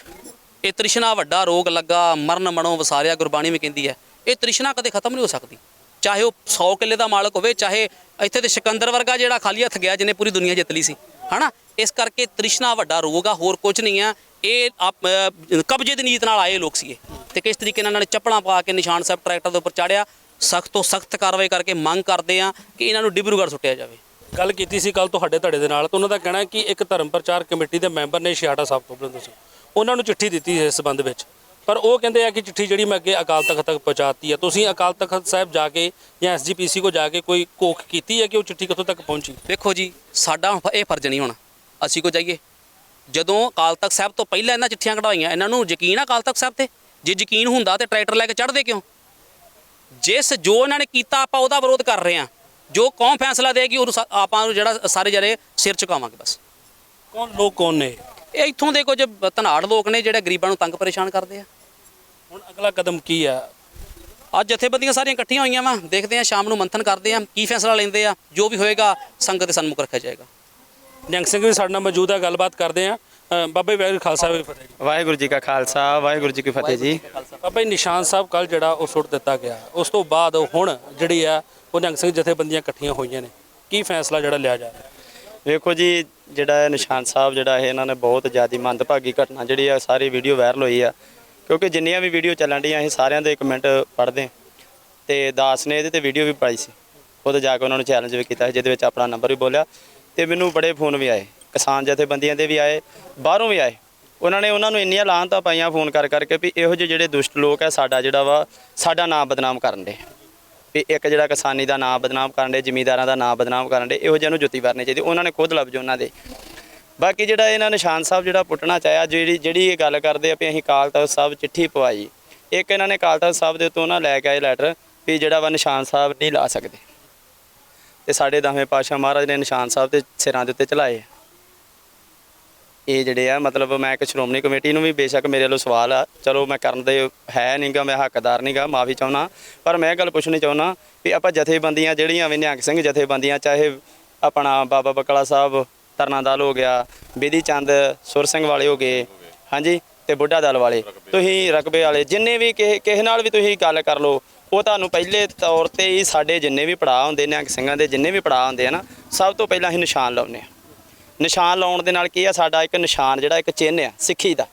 ਇਹ ਤ੍ਰਿਸ਼ਨਾ ਵੱਡਾ ਰੋਗ ਲੱਗਾ ਮਰਨ ਮਨੋਂ ਵਸਾਰਿਆ ਗੁਰਬਾਣੀ ਵੀ ਕਹਿੰਦੀ ਹੈ ਇਹ ਤ੍ਰਿਸ਼ਨਾ ਕਦੇ ਖਤਮ ਨਹੀਂ ਹੋ ਸਕਦੀ। ਚਾਹੇ ਉਹ 100 ਕਿੱਲੇ ਦਾ ਮਾਲਕ ਹੋਵੇ ਚਾਹੇ ਇੱਥੇ ਤੇ ਸਿਕੰਦਰ ਵਰਗਾ ਜਿਹੜਾ ਖਾਲੀ ਹੱਥ ਗਿਆ ਜਿਹਨੇ ਪੂਰੀ ਦੁਨੀਆ ਜਿੱਤ ਲਈ ਸੀ। ਹਨਾ? ਇਸ ਕਰਕੇ ਤ੍ਰਿਸ਼ਨਾ ਵੱਡਾ ਰੋਗ ਆ, ਹੋਰ ਕੁਝ ਨਹੀਂ ਆ। ਇਹ ਆਪ- ਅਹ, ਕਬਜ਼ੇ ਦੀ ਨੀਤ ਨਾਲ ਆਏ ਲੋਕ ਸੀਗੇ। ਤੇ ਕਿਸ ਤਰੀਕੇ ਨਾਲ ਇਹਨਾਂ ਨੇ ਚੱਪਲਾਂ ਪਾ ਕੇ ਨਿਸ਼ਾਨ ਸਾਹਿਬ ਟਰੈਕਟਰ ਦੇ ਉੱਪਰ ਚਾੜਿਆ ਸਖਤ ਤੋਂ ਸਖਤ ਕਾਰਵਾਈ ਕਰਕੇ ਮੰਗ ਕਰਦੇ ਆ ਕਿ ਇਹਨਾਂ ਨੂੰ ਡਿਬਰੂਗੜ੍ਹ ਸੁੱਟਿਆ ਜਾਵੇ। ਗੱਲ ਕੀਤੀ ਸੀ ਕੱਲ ਤੁਹਾਡੇ ਧੜੇ ਦੇ ਨਾਲ, ਤਾਂ ਉਹਨਾਂ ਦਾ ਕਹਿਣਾ ਹੈ ਕਿ ਇੱਕ ਧਰਮ ਪ੍ਰਚਾਰ ਕਮੇਟੀ ਦੇ ਮੈਂਬਰ ਨੇ ਛਿਆਟਾ ਸਾਹਿਬ ਤੋਂ, ਬਰਿੰਦਰ ਸਿੰਘ। ਉਹਨਾਂ ਨੂੰ ਚਿੱਠੀ ਦਿੱਤੀ ਇਸ ਸੰਬੰਧ ਵਿੱਚ। ਪਰ ਉਹ ਕਹਿੰਦੇ ਆ ਕਿ ਚਿੱਠੀ ਜਿਹੜੀ ਮੈਂ ਅੱਗੇ ਅਕਾਲ ਤਖਤ ਤੱਕ ਪਹੁੰਚਾਤੀ ਹੈ ਤੁਸੀਂ ਅਕਾਲ ਤਖਤ ਸਾਹਿਬ ਜਾ ਕੇ ਜਾਂ ਐਸਜੀਪੀਸੀ ਕੋ ਜਾ ਕੇ ਕੋਈ ਕੋਖ ਕੀਤੀ ਹੈ ਕਿ ਉਹ ਚਿੱਠੀ ਕਿੱਥੋਂ ਤੱਕ ਪਹੁੰਚੀ? ਵੇਖੋ ਜੀ ਸਾਡਾ ਇਹ ਫਰਜ਼ ਨਹੀਂ ਹੋਣਾ। ਅਸੀਂ ਕੋ ਜਾਈਏ। ਜਦੋਂ ਅਕਾਲ ਤਖਤ ਸਾਹਿਬ ਤੋਂ ਪਹਿਲਾਂ ਇਹਨਾਂ ਚਿੱਠੀਆਂ ਕਢਵਾਈਆਂ ਇਹਨਾਂ ਨੂੰ ਯਕੀਨ ਆ ਅਕਾਲ ਤਖਤ ਸਾਹਿਬ ਤੇ? ਜੇ ਯਕੀਨ ਹੁੰਦਾ ਤੇ ਟਰੈਕਟਰ ਲੈ ਕੇ ਚੜ੍ਹਦੇ ਕਿਉਂ? ਜਿਸ ਜੋ ਇਹਨਾਂ ਨੇ ਕੀਤਾ ਆਪਾਂ ਉਹਦਾ ਵਿਰੋਧ ਕਰ ਰਹੇ ਹਾਂ। ਜੋ ਕੌਮ ਫੈਸਲਾ ਦੇਗੀ ਉਹ ਆਪਾਂ ਨੂੰ ਜਿਹੜਾ ਸਾਰੇ ਜਰੇ ਸਿਰ ਝੁਕਾਵਾਂਗੇ ਬਸ। ਕੌਣ ਲੋਕ ਕੌਣ ਨੇ? ਇਹ ਇੱਥੋਂ ਦੇ ਕੁਝ ਧਨਾੜ ਲੋਕ ਨੇ ਜਿਹੜੇ ਗਰੀਬਾਂ ਨੂੰ ਤੰਗ ਪਰੇਸ਼ਾਨ ਕਰਦੇ ਆ। ਹੁਣ ਅਗਲਾ ਕਦਮ ਕੀ ਹੈ ਅੱਜ ਜਥੇਬੰਦੀਆਂ ਸਾਰੀਆਂ ਇਕੱਠੀਆਂ ਹੋਈਆਂ ਵਾ ਦੇਖਦੇ ਆ ਸ਼ਾਮ ਨੂੰ ਮੰਥਨ ਕਰਦੇ ਆ ਕੀ ਫੈਸਲਾ ਲੈਂਦੇ ਆ ਜੋ ਵੀ ਹੋਏਗਾ ਸੰਗਤ ਦੇ ਸਨਮੁਖ ਰੱਖਿਆ ਜਾਏਗਾ। ਨਿਹੰਗ ਸਿੰਘ ਵੀ ਸਾਡੇ ਨਾਲ ਮੌਜੂਦ ਹੈ ਗੱਲਬਾਤ ਕਰਦੇ ਆ ਬਾਬੇ ਵੈਗੁਰੂ ਖਾਲਸਾ ਵੀ ਫਤਿਹ ਜੀ। ਵਾਹਿਗੁਰੂ ਜੀ ਕਾ ਖਾਲਸਾ ਵਾਹਿਗੁਰੂ ਜੀ ਕੀ ਫਤਿਹ ਜੀ। ਬਾਬਾ ਜੀ ਨਿਸ਼ਾਨ ਸਾਹਿਬ ਕੱਲ ਜਿਹੜਾ ਉਹ ਸੁੱਟ ਦਿੱਤਾ ਗਿਆ। ਉਸ ਤੋਂ ਬਾਅਦ ਹੁਣ ਜਿਹੜੀ ਆ ਉਹ ਨਿਹੰਗ ਸਿੰਘ ਜਥੇਬੰਦੀਆਂ ਇਕੱਠੀਆਂ ਹੋਈਆਂ ਨੇ। ਕੀ ਫੈਸਲਾ ਜਿਹੜਾ ਲਿਆ ਜਾ ਰਿਹਾ? ਵੇਖੋ ਜੀ ਜਿਹੜਾ ਨਿਸ਼ਾਨ ਸਾਹਿਬ ਜਿਹੜਾ ਇਹ ਇਹਨਾਂ ਨੇ ਬਹੁਤ ਜ਼ਿਆਦੀ ਮੰਦਭਾਗੀ ਘਟਨਾ ਜਿਹੜੀ ਆ ਸਾਰੀ ਵੀਡੀਓ ਵਾਇਰਲ ਹੋਈ ਆ। ਕਿਉਂਕਿ ਜਿੰਨੀਆਂ ਵੀ ਵੀਡੀਓ ਚੱਲਣ ਡੀਆਂ ਅਸੀਂ ਸਾਰਿਆਂ ਦੇ ਕਮੈਂਟ ਪੜ੍ਹਦੇ ਹਾਂ। ਤੇ ਦਾਸ ਨੇ ਇਹਦੇ ਤੇ ਵੀਡੀਓ ਵੀ ਪਾਈ ਸੀ। ਉਹਦੇ ਜਾ ਕੇ ਉਹਨਾਂ ਨੂੰ ਚੈਲੰਜ ਵੀ ਕੀਤਾ ਸੀ, ਜਿਹਦੇ ਵਿੱਚ ਆਪਣਾ ਨੰਬਰ ਵੀ ਬੋਲਿਆ। ਤੇ ਮੈਨੂੰ ਬੜੇ ਫੋਨ ਵੀ ਆਏ। ਕਿਸਾਨ ਜਥੇਬੰਦੀਆਂ ਦੇ ਵੀ ਆਏ ਬਾਹਰੋਂ ਵੀ ਆਏ। ਉਹਨਾਂ ਨੇ ਉਹਨਾਂ ਨੂੰ ਇੰਨੀਆਂ ਲਾਹਨਤਾਂ ਪਾਈਆਂ ਫੋਨ ਕਰ ਕਰਕੇ ਵੀ ਇਹੋ ਜਿਹੇ ਜਿਹੜੇ ਦੁਸ਼ਟ ਲੋਕ ਆ ਸਾਡਾ ਜਿਹੜਾ ਵਾ ਸਾਡਾ ਨਾਮ ਬਦਨਾਮ ਕਰਨ ਦੇ। ਵੀ ਇੱਕ ਜਿਹੜਾ ਕਿਸਾਨੀ ਦਾ ਨਾਮ ਬਦਨਾਮ ਕਰਨ ਦੇ ਜ਼ਿਮੀਂਦਾਰਾਂ ਦਾ ਨਾਮ ਬਦਨਾਮ ਕਰਨ ਦੇ ਇਹੋ ਜਿਹੇ ਨੂੰ ਜੁੱਤੀ ਵਰਨੀ ਚਾਹੀਦੀ। ਉਹਨਾਂ ਨੇ ਖੁਦ ਲਫ਼ਜ਼ ਉਹਨਾਂ ਦੇ। ਬਾਕੀ ਜਿਹੜਾ ਇਹਨਾਂ ਨਿਸ਼ਾਨ ਸਾਹਿਬ ਜਿਹੜਾ ਪੁੱਟਣਾ ਚਾਹਿਆ, ਜਿਹੜੀ ਜਿਹੜੀ ਇਹ ਗੱਲ ਕਰਦੇ ਆ ਵੀ ਅਸੀਂ ਕਾਲ ਤਖਤ ਸਾਹਿਬ ਚਿੱਠੀ ਪਵਾਈ, ਇੱਕ ਇਹਨਾਂ ਨੇ ਕਾਲ ਤਖਤ ਸਾਹਿਬ ਦੇ ਉੱਤੋਂ ਨਾ ਲੈ ਕੇ ਆਏ ਲੈਟਰ ਵੀ ਜਿਹੜਾ ਵਾ ਨਿਸ਼ਾਨ ਸਾਹਿਬ ਨਹੀਂ ਲਾ ਸਕਦੇ। ਤੇ ਸਾਡੇ ਦਸਵੇਂ ਪਾਤਸ਼ਾਹ ਮਹਾਰਾਜ ਨੇ ਨਿਸ਼ਾਨ ਸਾਹਿਬ ਦੇ ਸਿਰਾਂ ਦੇ ਉੱਤੇ ਚਲਾਏ। ਇਹ ਜਿਹੜੇ ਆ, ਮਤਲਬ ਮੈਂ ਇੱਕ ਸ਼੍ਰੋਮਣੀ ਕਮੇਟੀ ਨੂੰ ਵੀ ਬੇਸ਼ੱਕ ਮੇਰੇ ਵੱਲੋਂ ਸਵਾਲ ਆ, ਚਲੋ ਮੈਂ ਕਰਨ ਦੇ ਹੈ ਨਹੀਂਗਾ ਮੈਂ ਹੱਕਦਾਰ ਨਹੀਂਗਾ ਮਾਫੀ ਚਾਹੁੰਦਾ, ਪਰ ਮੈਂ ਇਹ ਗੱਲ ਪੁੱਛਣੀ ਚਾਹੁੰਦਾ ਵੀ ਆਪਾਂ ਜਥੇਬੰਦੀਆਂ ਜਿਹੜੀਆਂ ਵੀ ਨਿਹੰਗ ਸਿੰਘ ਜਥੇਬੰਦੀਆਂ, ਚਾਹੇ ਆਪਣਾ ਬਾਬਾ ਬਕਲਾ ਸਾਹਿਬ ਤਰਨਾ ਦਲ ਹੋ ਗਿਆ, ਬੇਦੀ ਚੰਦ, ਸੁਰ ਸਿੰਘ ਵਾਲੇ ਹੋ ਗਏ, ਹਾਂਜੀ, ਤੇ ਬੁੱਢਾ ਦਲ ਵਾਲੇ। ਤੁਸੀਂ ਰਕਬੇ ਵਾਲੇ, ਜਿੰਨੇ ਵੀ ਕਿਸੇ ਕਿਸੇ ਨਾਲ ਵੀ ਤੁਸੀਂ ਗੱਲ ਕਰ ਲਓ, ਉਹ ਤੁਹਾਨੂੰ ਪਹਿਲੇ ਤੌਰ ਤੇ ਹੀ ਸਾਡੇ ਜਿੰਨੇ ਵੀ ਪੜਾਅ ਹੁੰਦੇ ਨਿਹੰਗ ਸਿੰਘਾਂ ਦੇ ਜਿੰਨੇ ਵੀ ਪੜਾਅ ਹੁੰਦੇ ਆ ਨਾ, ਸਭ ਤੋਂ ਪਹਿਲਾਂ ਅਸੀਂ ਨਿਸ਼ਾਨ ਲਾਉਂਦੇ ਆ ਨਿਸ਼ਾਨ ਲਾਉਣ ਦੇ ਨਾਲ ਕੀ ਆ, ਸਾਡਾ ਇੱਕ ਨਿਸ਼ਾਨ ਜਿਹੜਾ ਇੱਕ ਚਿੰਨ੍ਹ ਆ, ਸਿੱਖੀ ਦਾ।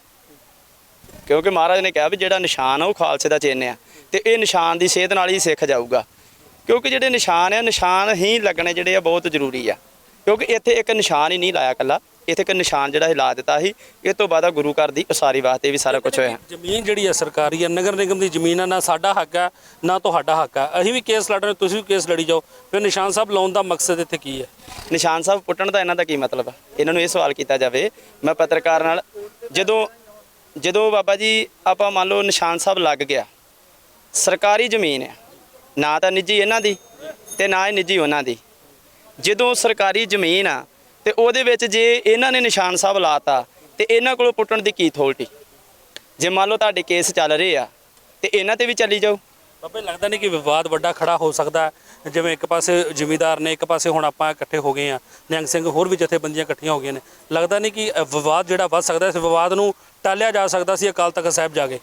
ਕਿਉਂਕਿ ਮਹਾਰਾਜ ਨੇ ਕਿਹਾ ਵੀ ਜਿਹੜਾ ਨਿਸ਼ਾਨ ਆ, ਉਹ ਖਾਲਸੇ ਦਾ ਚਿੰਨ੍ਹ ਆ, ਤੇ ਇਹ ਨਿਸ਼ਾਨ ਦੀ ਸੇਧ ਨਾਲ ਹੀ ਸਿੱਖ ਜਾਊਗਾ। ਕਿਉਂਕਿ ਜਿਹੜੇ ਨਿਸ਼ਾਨ ਆ, ਨਿਸ਼ਾਨ ਹੀ ਲੱਗਣੇ ਜਿਹੜੇ ਆ ਬਹੁਤ ਜ਼ਰੂਰੀ ਆ। ਕਿਉਂਕਿ ਇੱਥੇ ਇੱਕ ਨਿਸ਼ਾਨ ਹੀ ਨਹੀਂ ਲਾਇਆ ਕੱਲਾ ਇੱਥੇ ਇੱਕ ਨਿਸ਼ਾਨ ਜਿਹੜਾ ਹਿਲਾ ਦਿੱਤਾ ਸੀ ਇਹ ਤੋਂ ਬਾਅਦ ਗੁਰੂ ਘਰ ਦੀ ਉਸਾਰੀ ਵਾਸਤੇ ਵੀ ਸਾਰਾ ਕੁਝ ਹੋਇਆ। ਜ਼ਮੀਨ ਜਿਹੜੀ ਹੈ ਸਰਕਾਰੀ ਹੈ ਨਗਰ ਨਿਗਮ ਦੀ ਜ਼ਮੀਨ ਹੈ ਨਾ ਸਾਡਾ ਹੱਕ ਹੈ ਨਾ ਤੁਹਾਡਾ ਹੱਕ ਹੈ ਅਸੀਂ ਵੀ ਕੇਸ ਲੜ ਰਹੇ ਤੁਸੀਂ ਵੀ ਕੇਸ ਲੜੀ ਜਾਓ। ਫਿਰ ਨਿਸ਼ਾਨ ਸਾਹਿਬ ਲਾਉਣ ਦਾ ਮਕਸਦ ਇੱਥੇ ਕੀ ਹੈ ਨਿਸ਼ਾਨ ਸਾਹਿਬ ਪੁੱਟਣ ਦਾ ਇਹਨਾਂ ਦਾ ਕੀ ਮਤਲਬ ਆ? ਇਹਨਾਂ ਨੂੰ ਇਹ ਸਵਾਲ ਕੀਤਾ ਜਾਵੇ ਮੈਂ ਪੱਤਰਕਾਰ ਨਾਲ ਜਦੋਂ ਜਦੋਂ ਬਾਬਾ ਜੀ ਆਪਾਂ ਮੰਨ ਲਓ ਨਿਸ਼ਾਨ ਸਾਹਿਬ ਲੱਗ ਗਿਆ ਸਰਕਾਰੀ ਜ਼ਮੀਨ ਹੈ ਨਾ ਤਾਂ ਨਿੱਜੀ ਇਹਨਾਂ ਦੀ ਤੇ ਨਾ ਹੀ ਨਿੱਜੀ ਉਹਨਾਂ ਦੀ। ਜਦੋਂ ਸਰਕਾਰੀ ਜ਼ਮੀਨ ਆ ਤੇ ਉਹਦੇ ਵਿੱਚ ਜੇ ਇਹਨਾਂ ਨੇ ਨਿਸ਼ਾਨ ਸਾਹਿਬ ਲਾਤਾ ਤੇ ਇਹਨਾਂ ਕੋਲੋਂ ਪੁੱਟਣ ਦੀ ਕੀ ਅਥਾਰਟੀ ਜੇ ਮੰਨ ਲਓ ਤੁਹਾਡੇ ਕੇਸ ਚੱਲ ਰਹੇ ਆ ਤੇ ਇਹਨਾਂ ਤੇ ਵੀ ਚੱਲੀ ਜਾਓ। ਬਾਬੇ ਲੱਗਦਾ ਨਹੀਂ ਕਿ ਵਿਵਾਦ ਵੱਡਾ ਖੜਾ ਹੋ ਸਕਦਾ ਜਿਵੇਂ ਇੱਕ ਪਾਸੇ ਜ਼ਿਮੀਦਾਰ ਨੇ ਇੱਕ ਪਾਸੇ ਹੁਣ ਆਪਾਂ ਇਕੱਠੇ ਹੋ ਗਏ ਆ। ਨਿਹੰਗ ਸਿੰਘ ਹੋਰ ਵੀ ਜਥੇਬੰਦੀਆਂ ਇਕੱਠੀਆਂ ਹੋ ਗਈਆਂ ਨੇ। ਲੱਗਦਾ ਨਹੀਂ ਕਿ ਵਿਵਾਦ ਜਿਹੜਾ ਵੱਧ ਸਕਦਾ ਇਸ ਵਿਵਾਦ ਨੂੰ ਟਾਲਿਆ ਜਾ ਸਕਦਾ ਸੀ ਅਕਾਲ ਤਖਤ ਸਾਹਿਬ ਜਾ ਕੇ?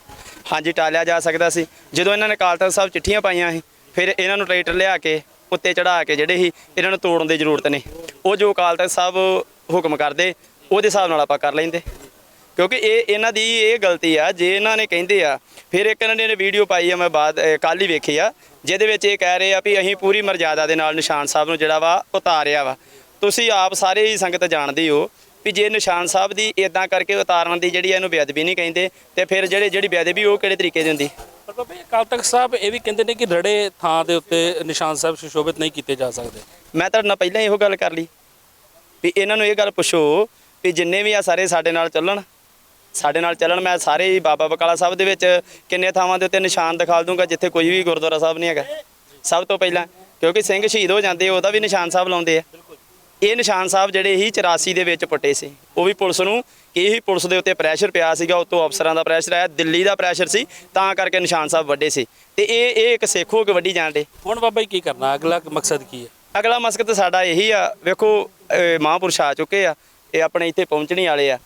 ਹਾਂਜੀ ਟਾਲਿਆ ਜਾ ਸਕਦਾ ਸੀ। ਜਦੋਂ ਇਹਨਾਂ ਨੇ ਅਕਾਲ ਤਖਤ ਸਾਹਿਬ ਚਿੱਠੀਆਂ ਪਾਈਆਂ ਸੀ ਫਿਰ ਇਹਨਾਂ ਨੂੰ ਟਰੈਕਟਰ ਲਿਆ ਕੇ ਉੱਤੇ ਚੜਾ ਕੇ ਜਿਹੜੇ ਸੀ, ਇਹਨਾਂ ਨੂੰ ਤੋੜਨ ਦੀ ਜ਼ਰੂਰਤ ਨਹੀਂ। ਉਹ ਜੋ ਅਕਾਲ ਤਖਤ ਸਾਹਿਬ ਹੁਕਮ ਕਰਦੇ, ਉਹਦੇ ਹਿਸਾਬ ਨਾਲ ਆਪਾਂ ਕਰ ਲੈਂਦੇ। ਕਿਉਂਕਿ ਇਹ ਇਹਨਾਂ ਦੀ ਇਹ ਗਲਤੀ ਆ, ਜੇ ਇਹਨਾਂ ਨੇ ਕਹਿੰਦੇ ਆ, ਫਿਰ ਇੱਕ ਇਹਨਾਂ ਨੇ ਵੀਡੀਓ ਪਾਈ ਆ, ਮੈਂ ਬਾਅਦ ਕੱਲ ਹੀ ਵੇਖੀ ਆ, ਜਿਹਦੇ ਵਿੱਚ ਇਹ ਕਹਿ ਰਹੇ ਆ ਵੀ ਅਸੀਂ ਪੂਰੀ ਮਰਜ਼ਾਦਾ ਦੇ ਨਾਲ ਨਿਸ਼ਾਨ ਸਾਹਿਬ ਨੂੰ ਜਿਹੜਾ ਵਾ ਉਤਾਰਿਆ ਵਾ। ਤੁਸੀਂ ਆਪ ਸਾਰੇ ਹੀ ਸੰਗਤ ਜਾਣਦੇ ਹੋ ਵੀ ਜੇ ਨਿਸ਼ਾਨ ਸਾਹਿਬ ਦੀ ਇਦਾਂ ਕਰਕੇ ਉਤਾਰਨ ਦੀ ਜਿਹੜੀ ਇਹਨੂੰ ਬੇਅਦਬੀ ਨਹੀਂ ਕਹਿੰਦੇ, ਤੇ ਫਿਰ ਜਿਹੜੇ, ਜਿਹੜੀ ਬੇਅਦਬੀ, ਉਹ ਕਿਹੜੇ ਤਰੀਕੇ ਦੀ ਹੁੰਦੀ? ਪਰ ਬਾਬਾ ਅਕਾਲ ਤਖਤ ਸਾਹਿਬ, ਇਹ ਵੀ ਕਹਿੰਦੇ ਨੇ ਕਿ ਰੜੇ ਥਾਂ ਦੇ ਉੱਤੇ ਨਿਸ਼ਾਨ ਸਾਹਿਬ ਸੁਸ਼ੋਭਿਤ ਨਹੀਂ ਕੀਤੇ ਜਾ ਸਕਦੇ। ਮੈਂ ਤੁਹਾਡੇ ਨਾਲ ਪਹਿਲਾਂ ਇਹੋ ਗੱਲ ਕਰ ਲਈ, ਵੀ ਇਹਨਾਂ ਨੂੰ ਇਹ ਗੱਲ ਪੁੱਛੋ ਵੀ ਜਿੰਨੇ ਵੀ ਆ ਸਾਰੇ ਸਾਡੇ ਨਾਲ ਚੱਲਣ, ਸਾਡੇ ਨਾਲ ਚੱਲਣ, ਮੈਂ ਸਾਰੇ ਹੀ ਬਾਬਾ ਬਕਾਲਾ ਸਾਹਿਬ ਦੇ ਵਿੱਚ ਕਿੰਨੇ ਥਾਵਾਂ ਦੇ ਉੱਤੇ ਨਿਸ਼ਾਨ ਦਿਖਾ ਦੂੰਗਾ ਜਿੱਥੇ ਕੋਈ ਵੀ ਗੁਰਦੁਆਰਾ ਸਾਹਿਬ ਨਹੀਂ ਹੈਗਾ। ਸਭ ਤੋਂ ਪਹਿਲਾਂ, ਕਿਉਂਕਿ ਸਿੰਘ ਸ਼ਹੀਦ ਹੋ ਜਾਂਦੇ, ਉਹਦਾ ਵੀ ਨਿਸ਼ਾਨ ਸਾਹਿਬ ਲਾਉਂਦੇ ਆ। ਇਹ ਨਿਸ਼ਾਨ ਸਾਹਿਬ ਜਿਹੜੇ ਹੀ 84 ਦੇ ਵਿੱਚ ਪੁੱਟੇ ਸੀ, ਉਹ ਵੀ ਪੁਲਿਸ ਨੂੰ ਇਹੀ ਪੁਲਿਸ ਦੇ ਉੱਤੇ ਪ੍ਰੈਸ਼ਰ ਪਿਆ ਸੀਗਾ ਉਤੋਂ ਅਫਸਰਾਂ ਦਾ ਪ੍ਰੈਸ਼ਰ ਆਇਆ ਦਿੱਲੀ ਦਾ ਪ੍ਰੈਸ਼ਰ ਸੀ ਤਾਂ ਕਰਕੇ ਨਿਸ਼ਾਨ ਸਾਹਿਬ ਵੱਡੇ ਸੀ। ਤੇ ਇਹ ਇਹ ਇੱਕ ਸਿੱਖ ਹੋ ਕੇ ਵੱਡੀ ਜਾਣ ਡੇ ਹੁਣ ਬਾਬਾ ਜੀ ਕੀ ਕਰਨਾ? ਅਗਲਾ ਮਕਸਦ ਕੀ ਹੈ? ਅਗਲਾ ਮਕਸਦ ਸਾਡਾ ਇਹੀ ਆ ਵੇਖੋ ਮਹਾਂਪੁਰਸ਼ ਆ ਚੁੱਕੇ ਆ ਇਹ ਆਪਣੇ ਇੱਥੇ ਪਹੁੰਚਣੀ ਵਾਲੇ ਆ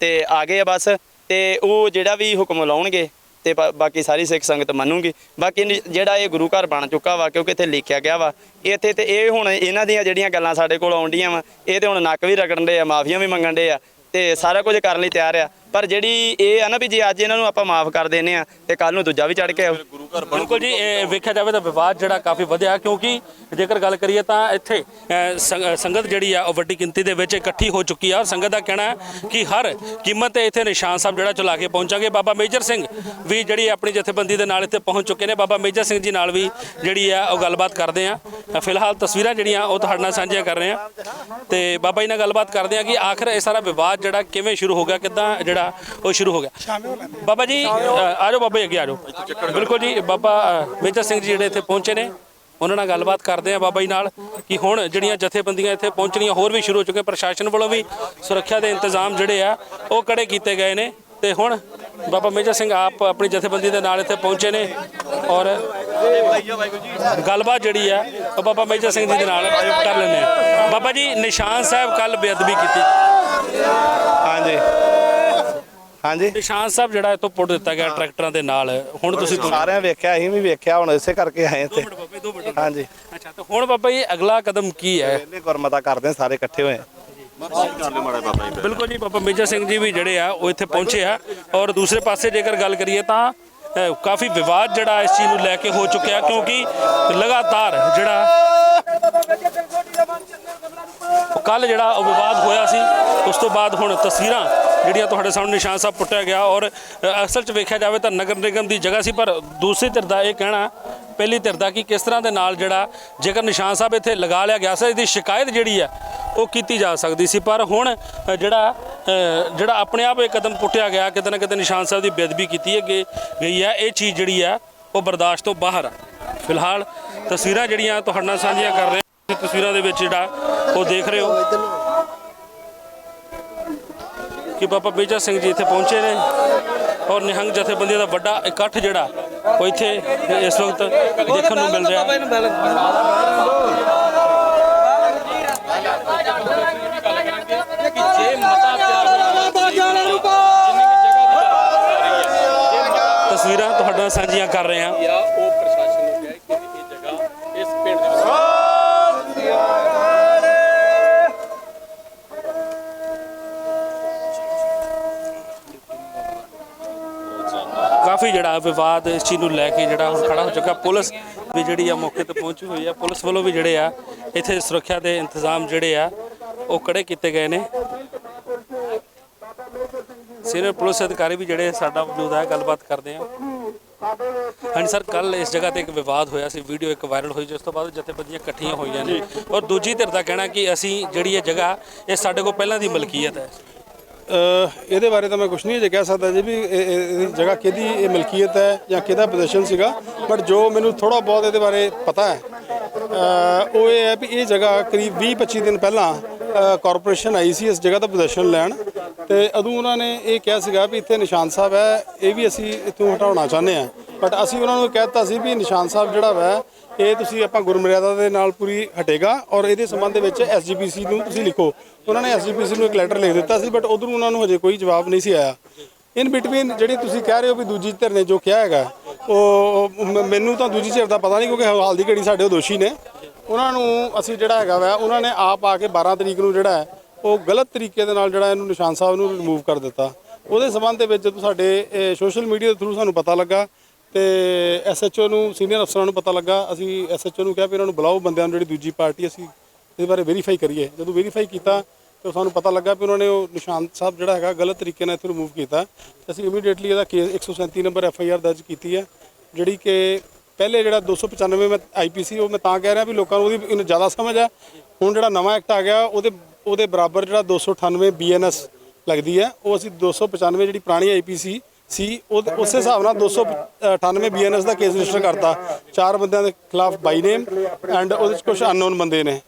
ਤੇ ਆ ਗਏ ਆ ਬਸ ਤੇ ਉਹ ਜਿਹੜਾ ਵੀ ਹੁਕਮ ਲਾਉਣਗੇ ਤੇ ਬਾਕੀ ਸਾਰੀ ਸਿੱਖ ਸੰਗਤ ਮੰਨੂਗੀ। ਬਾਕੀ ਜਿਹੜਾ ਇਹ ਗੁਰੂ ਘਰ ਬਣ ਚੁੱਕਾ ਵਾ ਕਿਉਂਕਿ ਇੱਥੇ ਲਿਖਿਆ ਗਿਆ ਵਾ ਇੱਥੇ ਤੇ ਇਹ ਹੁਣ ਇਹਨਾਂ ਦੀਆਂ ਜਿਹੜੀਆਂ ਗੱਲਾਂ ਸਾਡੇ ਕੋਲ ਆਉਂਦੀਆਂ ਵਾ ਇਹ ਤੇ ਹੁਣ ਨੱਕ ਵੀ ਰਗੜਨ ਦੇ ਆ ਮਾਫੀਆਂ ਵੀ ਮੰਗਣ ਦੇ ਆ ਤੇ ਸਾਰਾ ਕੁਝ ਕਰਨ ਲਈ ਤਿਆਰ ਆ। ਪਰ ਜਿਹੜੀ ਇਹ ਆ ਨਾ ਵੀ ਜੇ ਅੱਜ ਇਹਨਾਂ ਨੂੰ ਆਪਾਂ ਮਾਫ ਕਰ ਦਿੰਨੇ ਆ ਤੇ ਕੱਲ ਨੂੰ ਦੂਜਾ ਵੀ ਚੜ ਕੇ ਗੁਰੂ ਘਰ ਬਿਲਕੁਲ ਜੀ, ਇਹ ਵੇਖਿਆ ਜਾਵੇ ਤਾਂ ਵਿਵਾਦ ਜਿਹੜਾ ਕਾਫੀ ਵਧਿਆ, ਕਿਉਂਕਿ ਜੇਕਰ ਗੱਲ ਕਰੀਏ ਤਾਂ ਇੱਥੇ ਸੰਗ- ਸੰਗਤ ਜਿਹੜੀ ਆ, ਉਹ ਵੱਡੀ ਗਿਣਤੀ ਦੇ ਵਿੱਚ ਇਕੱਠੀ ਹੋ ਚੁੱਕੀ ਆ ਔਰ ਸੰਗਤ ਦਾ ਕਹਿਣਾ ਹੈ ਕਿ ਹਰ ਕੀਮਤ ਤੇ ਇੱਥੇ ਨਿਸ਼ਾਨ ਸਾਹਿਬ ਜਿਹੜਾ ਚਲਾ ਕੇ ਪਹੁੰਚਾਂਗੇ। ਬਾਬਾ ਮੇਜਰ ਸਿੰਘ ਵੀ ਜਿਹੜੀ ਆਪਣੀ ਜਥੇਬੰਦੀ ਦੇ ਨਾਲ ਇੱਥੇ ਪਹੁੰਚ ਚੁੱਕੇ ਨੇ। ਬਾਬਾ ਮੇਜਰ ਸਿੰਘ ਜੀ ਨਾਲ ਵੀ ਜਿਹੜੀ ਆ, ਉਹ ਗੱਲਬਾਤ ਕਰਦੇ ਆ। ਫਿਲਹਾਲ ਤਸਵੀਰਾਂ ਜਿਹੜੀਆਂ, ਉਹ ਤੁਹਾਡੇ ਨਾਲ ਸਾਂਝੀਆਂ ਕਰ ਰਹੇ ਆ। ਤੇ ਬਾਬਾ ਜੀ ਨਾਲ ਗੱਲਬਾਤ ਕਰਦੇ ਆ ਕਿ ਆਖਰ ਇਹ ਸਾਰਾ ਵਿਵਾਦ ਜਿਹੜਾ ਕਿਵੇਂ ਸ਼ੁਰੂ ਹੋ ਗਿਆ, ਕਿੱਦਾਂ ਜਿਹੜਾ ਉਹ ਸ਼ੁਰੂ ਹੋ ਗਿਆ। ਬਾਬਾ ਜੀ ਆ ਜਾਓ ਬਾਬਾ ਜੀ ਅੱਗੇ ਆ ਜਾਓ। ਬਿਲਕੁਲ ਜੀ ਬਾਬਾ ਅ, ਮੇਜਰ ਸਿੰਘ ਜੀ ਜਿਹੜੇ ਇੱਥੇ ਪਹੁੰਚੇ ਨੇ ਉਹਨਾਂ ਨਾਲ ਗੱਲਬਾਤ ਕਰਦੇ ਆ ਬਾਬਾ ਜੀ ਨਾਲ ਕਿ ਹੁਣ ਜਿਹੜੀਆਂ ਜਥੇਬੰਦੀਆਂ ਇੱਥੇ ਪਹੁੰਚਣੀਆਂ ਹੋਰ ਵੀ ਸ਼ੁਰੂ ਹੋ ਚੁੱਕੇ ਪ੍ਰਸ਼ਾਸਨ ਵੱਲੋਂ ਵੀ ਸੁਰੱਖਿਆ ਦੇ ਇੰਤਜ਼ਾਮ ਜਿਹੜੇ ਆ ਉਹ ਕੜੇ ਕੀਤੇ ਗਏ ਨੇ। ਤੇ ਹੁਣ ਬਾਬਾ ਮੇਜਰ ਸਿੰਘ ਆਪ ਆਪਣੀ ਜਥੇਬੰਦੀ ਦੇ ਨਾਲ ਇੱਥੇ ਪਹੁੰਚੇ ਨੇ ਔਰ ਗੱਲਬਾਤ ਜਿਹੜੀ ਆ ਉਹ ਬਾਬਾ ਮੇਜਰ ਸਿੰਘ ਜੀ ਦੇ ਨਾਲ ਕਰ ਲੈਂਦੇ ਆ ਬਾਬਾ ਜੀ ਨਿਸ਼ਾਨ ਸਾਹਿਬ ਕੱਲ ਬੇਅਦਬੀ ਕੀਤੀ। ਹਾਂਜੀ। ਹਾਂਜੀ। ਨਿਸ਼ਾਨ ਸਾਹਿਬ ਜਿਹੜਾ ਇਤੋਂ ਪੁੱਟ ਦਿੱਤਾ ਗਿਆ ਟਰੈਕਟਰਾਂ ਦੇ ਨਾਲ ਹੁਣ ਤੁਸੀਂ ਸਾਰਿਆਂ ਵੇਖਿਆ ਅਸੀਂ ਵੀ ਵੇਖਿਆ ਹੁਣ ਇਸੇ ਕਰਕੇ ਆਏ ਇੱਥੇ। ਹਾਂਜੀ। ਅੱਛਾ ਤਾਂ ਹੁਣ ਬਾਬਾ ਜੀ ਅਗਲਾ ਕਦਮ ਕੀ ਹੈ? ਇਹਨੇ ਗੁਰਮਤਾ ਕਰਦੇ ਹਾਂ, ਸਾਰੇ ਇਕੱਠੇ ਹੋਏ ਹਾਂ। ਬਿਲਕੁਲ ਜੀ ਬਾਬਾ ਮੇਜਰ ਸਿੰਘ ਜੀ ਵੀ ਜਿਹੜੇ ਆ ਉਹ ਇੱਥੇ ਪਹੁੰਚੇ ਆ। ਔਰ ਦੂਸਰੇ ਪਾਸੇ ਜੇਕਰ ਗੱਲ ਕਰੀਏ ਤਾਂ ਅ, ਕਾਫੀ ਵਿਵਾਦ ਜਿਹੜਾ ਇਸ ਚੀਜ਼ ਨੂੰ ਲੈ ਕੇ ਹੋ ਚੁੱਕਿਆ ਕਿਉਂਕਿ ਲਗਾਤਾਰ ਜਿਹੜਾ ਕੱਲ ਜਿਹੜਾ ਉਹ ਵਿਵਾਦ ਹੋਇਆ ਸੀ ਉਸ ਤੋਂ ਬਾਅਦ ਹੁਣ ਤਸਵੀਰਾਂ ਜਿਹੜੀਆਂ ਤੁਹਾਡੇ ਸਾਹਮਣੇ ਨਿਸ਼ਾਨ ਸਾਹਿਬ ਪੁੱਟਿਆ ਗਿਆ ਔਰ ਅ, ਅਸਲ 'ਚ ਵੇਖਿਆ ਜਾਵੇ ਤਾਂ ਨਗਰ ਨਿਗਮ ਦੀ ਜਗ੍ਹਾ ਸੀ ਪਰ ਦੂਸਰੀ ਧਿਰ ਦਾ ਇਹ ਕਹਿਣਾ ਪਹਿਲੀ ਧਿਰ ਦਾ ਕਿ ਕਿਸ ਤਰ੍ਹਾਂ ਦੇ ਨਾਲ ਜਿਹੜਾ ਜੇਕਰ ਨਿਸ਼ਾਨ ਸਾਹਿਬ ਇੱਥੇ ਲਗਾ ਲਿਆ ਗਿਆ ਸੀ ਇਹਦੀ ਸ਼ਿਕਾਇਤ ਜਿਹੜੀ ਆ ਉਹ ਕੀਤੀ ਜਾ ਸਕਦੀ ਸੀ ਪਰ ਹੁਣ ਜਿਹੜਾ ਜਿਹੜਾ ਆਪਣੇ ਆਪ ਇਹ ਕਦਮ ਪੁੱਟਿਆ ਗਿਆ ਕਿਤੇ ਨਾ ਕਿਤੇ ਨਿਸ਼ਾਨ ਸਾਹਿਬ ਦੀ ਬੇਅਦਬੀ ਕੀਤੀ ਹੈ ਗਈ ਗਈ ਹੈ ਇਹ ਚੀਜ਼ ਜਿਹੜੀ ਆ ਉਹ ਬਰਦਾਸ਼ਤ ਤੋਂ ਬਾਹਰ ਆ ਫਿਲਹਾਲ ਤਸਵੀਰਾਂ ਜਿਹੜੀਆਂ ਤੁਹਾਡੇ ਨਾਲ ਸਾਂਝੀਆਂ ਕਰ ਰਹੇ ਹਾਂ। ਤਸਵੀਰਾਂ ਦੇ ਵਿੱਚ ਜਿਹੜਾ ਉਹ ਦੇਖ ਰਹੇ ਹੋ ਕਿ ਬਾਬਾ ਮੇਜਰ ਸਿੰਘ ਜੀ ਇੱਥੇ ਪਹੁੰਚੇ ਨੇ ਔਰ ਨਿਹੰਗ ਜਥੇਬੰਦੀਆਂ ਦਾ ਵੱਡਾ ਇਕੱਠ ਜਿਹੜਾ ਉਹ ਇੱਥੇ ਇਸ ਵਕਤ ਦੇਖਣ ਨੂੰ ਮਿਲ ਰਿਹਾ ਤਸਵੀਰਾਂ ਤੁਹਾਡੇ ਨਾਲ ਸਾਂਝੀਆਂ ਕਰ ਰਹੇ ਹਾਂ ਉਹ ਪ੍ਰਸ਼ਾਸਨ ਨੂੰ ਕਿਹਾ ਕਿ ਇਹ ਜਗ੍ਹਾ ਇਸ ਪਿੰਡ ਦੇ ਕਾਫੀ ਜਿਹੜਾ ਵਿਵਾਦ ਇਸ ਚੀਜ਼ ਨੂੰ ਲੈ ਕੇ ਜਿਹੜਾ ਹੁਣ ਖੜਾ ਹੋ ਚੁੱਕਾ। ਪੁਲਿਸ ਵੀ ਜਿਹੜੀ ਆ ਮੌਕੇ ਤੇ ਪਹੁੰਚੀ ਹੋਈ ਆ। ਪੁਲਿਸ ਵੱਲੋਂ ਵੀ ਜਿਹੜੇ ਆ, ਇੱਥੇ ਸੁਰੱਖਿਆ ਦੇ ਇੰਤਜ਼ਾਮ ਜਿਹੜੇ ਆ, ਉਹ ਕੜੇ ਕੀਤੇ ਗਏ ਨੇ। ਸੀਨੀਅਰ ਪੁਲਿਸ ਅਧਿਕਾਰੀ ਵੀ ਜਿਹੜੇ ਸਾਡਾ ਮੌਜੂਦ ਹੈ ਗੱਲਬਾਤ ਕਰਦੇ ਆ। ਹਾਂਜੀ ਸਰ ਕੱਲ ਇਸ ਜਗ੍ਹਾ ਤੇ ਇੱਕ ਵਿਵਾਦ ਹੋਇਆ ਸੀ, ਵੀਡੀਓ ਇੱਕ ਵਾਇਰਲ ਹੋਈ, ਜਿਸ ਤੋਂ ਬਾਅਦ ਜਥੇਬੰਦੀਆਂ ਇਕੱਠੀਆਂ ਹੋਈਆਂ ਨੇ। ਔਰ ਦੂਜੀ ਧਿਰ ਦਾ ਕਹਿਣਾ ਕਿ ਅਸੀਂ ਜਿਹੜੀ ਇਹ ਜਗ੍ਹਾ, ਇਹ ਸਾਡੇ ਕੋਲ ਪਹਿਲਾਂ ਦੀ ਮਲਕੀਅਤ ਹੈ। ਇਹਦੇ ਬਾਰੇ ਤਾਂ ਮੈਂ ਕੁਝ ਨਹੀਂ ਅਜੇ ਕਹਿ ਸਕਦਾ ਜੀ ਵੀ ਇਹ- ਇਹ- ਇਹਦੀ ਜਗ੍ਹਾ ਕਿਹਦੀ ਇਹ ਮਲਕੀਅਤ ਹੈ ਜਾਂ ਕਿਹਦਾ ਪੋਜੀਸ਼ਨ ਸੀਗਾ ਬਟ ਜੋ ਮੈਨੂੰ ਥੋੜਾ ਬਹੁਤ ਇਹਦੇ ਬਾਰੇ ਪਤਾ ਹੈ ਉਹ ਇਹ ਹੈ ਵੀ ਇਹ ਜਗ੍ਹਾ ਕਰੀਬ 20-25 ਦਿਨ ਪਹਿਲਾਂ ਕਾਰਪੋਰੇਸ਼ਨ ਆਈ ਸੀ ਇਸ ਜਗ੍ਹਾ ਦਾ ਪੋਜੀਸ਼ਨ ਲੈਣ ਤੇ ਅਦੋਂ ਉਹਨਾਂ ਨੇ ਇਹ ਕਿਹਾ ਸੀਗਾ ਵੀ ਇੱਥੇ ਨਿਸ਼ਾਨ ਸਾਹਿਬ ਹੈ, ਇਹ ਵੀ ਅਸੀਂ ਇੱਥੋਂ ਹਟਾਉਣਾ ਚਾਹੁੰਦੇ ਹਾਂ। ਬਟ ਅਸੀਂ ਉਹਨਾਂ ਨੂੰ ਕਹਿ ਦਿੱਤਾ ਸੀ ਵੀ ਨਿਸ਼ਾਨ ਸਾਹਿਬ ਜਿਹੜਾ ਵਾ ਇਹ ਤੁਸੀਂ ਆਪਾਂ ਗੁਰਮਰਿਆਦਾ ਦੇ ਨਾਲ ਪੂਰੀ ਹਟੇਗਾ ਔਰ ਇਹਦੇ ਸੰਬੰਧ ਦੇ ਵਿੱਚ ਐਸਜੀਪੀਸੀ ਨੂੰ ਤੁਸੀਂ ਲਿਖੋ। ਉਹਨਾਂ ਨੇ ਐਸਜੀਪੀਸੀ ਨੂੰ ਇੱਕ ਲੈਟਰ ਲਿਖ ਦਿੱਤਾ ਸੀ ਬਟ ਉਧਰੋਂ ਉਹਨਾਂ ਨੂੰ ਹਜੇ ਕੋਈ ਜਵਾਬ ਨਹੀਂ ਸੀ ਆਇਆ। ਇਨ ਬਿਟਵੀਨ ਜਿਹੜੀ ਤੁਸੀਂ ਕਹਿ ਰਹੇ ਹੋ ਵੀ ਦੂਜੀ ਧਿਰ ਨੇ ਜੋ ਕਿਹਾ ਹੈਗਾ, ਉਹ ਮੈਨੂੰ ਤਾਂ ਦੂਜੀ ਧਿਰ ਦਾ ਪਤਾ ਨਹੀਂ ਕਿਉਂਕਿ ਹਾਲ ਦੀ ਘੜੀ ਸਾਡੇ ਉਹ ਦੋਸ਼ੀ ਨੇ। ਉਹਨਾਂ ਨੂੰ ਅਸੀਂ ਜਿਹੜਾ ਹੈਗਾ ਵਾ, ਉਹਨਾਂ ਨੇ ਆਪ ਆ ਕੇ 12 ਤਰੀਕ ਨੂੰ ਜਿਹੜਾ ਹੈ, ਉਹ ਗਲਤ ਤਰੀਕੇ ਦੇ ਨਾਲ ਜਿਹੜਾ ਇਹਨੂੰ ਨਿਸ਼ਾਨ ਸਾਹਿਬ ਨੂੰ ਰਿਮੂਵ ਕਰ ਦਿੱਤਾ। ਉਹਦੇ ਸੰਬੰਧ ਦੇ ਵਿੱਚ ਜਦੋਂ ਸਾਡੇ ਸੋਸ਼ਲ ਮੀਡੀਆ ਦੇ ਥਰੂ ਸਾਨੂੰ ਪਤਾ ਲੱਗਾ। ਤੇ ਐਸਐਚਓ ਨੂੰ ਸੀਨੀਅਰ ਅਫਸਰਾਂ ਨੂੰ ਪਤਾ ਲੱਗਾ, ਅਸੀਂ ਐਸਐਚਓ ਨੂੰ ਕਿਹਾ ਵੀ ਇਹਨਾਂ ਨੂੰ ਬੁਲਾਓ ਬੰਦਿਆਂ ਨੂੰ ਜਿਹੜੀ ਦੂਜੀ ਪਾਰਟੀ ਅਸੀਂ ਇਹਦੇ ਬਾਰੇ ਵੈਰੀਫਾਈ ਕਰੀਏ। ਜਦੋਂ ਵੈਰੀਫਾਈ ਕੀਤਾ, ਤੇ ਸਾਨੂੰ ਪਤਾ ਲੱਗਾ ਵੀ ਉਹਨਾਂ ਨੇ ਉਹ ਨਿਸ਼ਾਨ ਸਾਹਿਬ ਜਿਹੜਾ ਹੈਗਾ ਗਲਤ ਤਰੀਕੇ ਨਾਲ ਇੱਥੇ ਰਿਮੂਵ ਕੀਤਾ। ਤੇ ਅਸੀਂ ਇਮੀਡੀਏਟਲੀ ਇਹਦਾ case 137 number F I R ਦਰਜ ਕੀਤੀ ਹੈ, ਜਿਹੜੀ ਕਿ ਪਹਿਲੇ ਜਿਹੜਾ 295 ਮੈਂ ਆਈਪੀਸੀ ਉਹ ਮੈਂ ਤਾਂ ਕਹਿ ਰਿਹਾ ਵੀ ਲੋਕਾਂ ਨੂੰ ਉਹਦੀ ਇਹਨੂੰ ਜ਼ਿਆਦਾ ਸਮਝ ਆ। ਹੁਣ ਜਿਹੜਾ ਨਵਾਂ ਐਕਟ ਆ ਗਿਆ, ਉਹਦੇ ਉਹਦੇ ਬਰਾਬਰ ਜਿਹੜਾ 298 ਬੀਐਨਐਸ ਲੱਗਦੀ ਹੈ, ਉਹ ਅਸੀਂ 295 ਜਿਹੜੀ ਪੁਰਾਣੀ ਆਈਪੀਸੀ ਸੀ ਉਹ ਉਸੇ ਹਿਸਾਬ ਨਾਲ 298 ਬੀਐਨਐਸ ਦਾ ਕੇਸ ਰਜਿਸਟਰ ਕਰਤਾ। ਚਾਰ ਬੰਦਿਆਂ ਦੇ ਖਿਲਾਫ ਬਾਈ ਨੇਮ ਐਂਡ ਉਹਦੇ ਵਿੱਚ ਕੁਝ ਅਨਨੋਨ ਬੰਦੇ ਨੇ।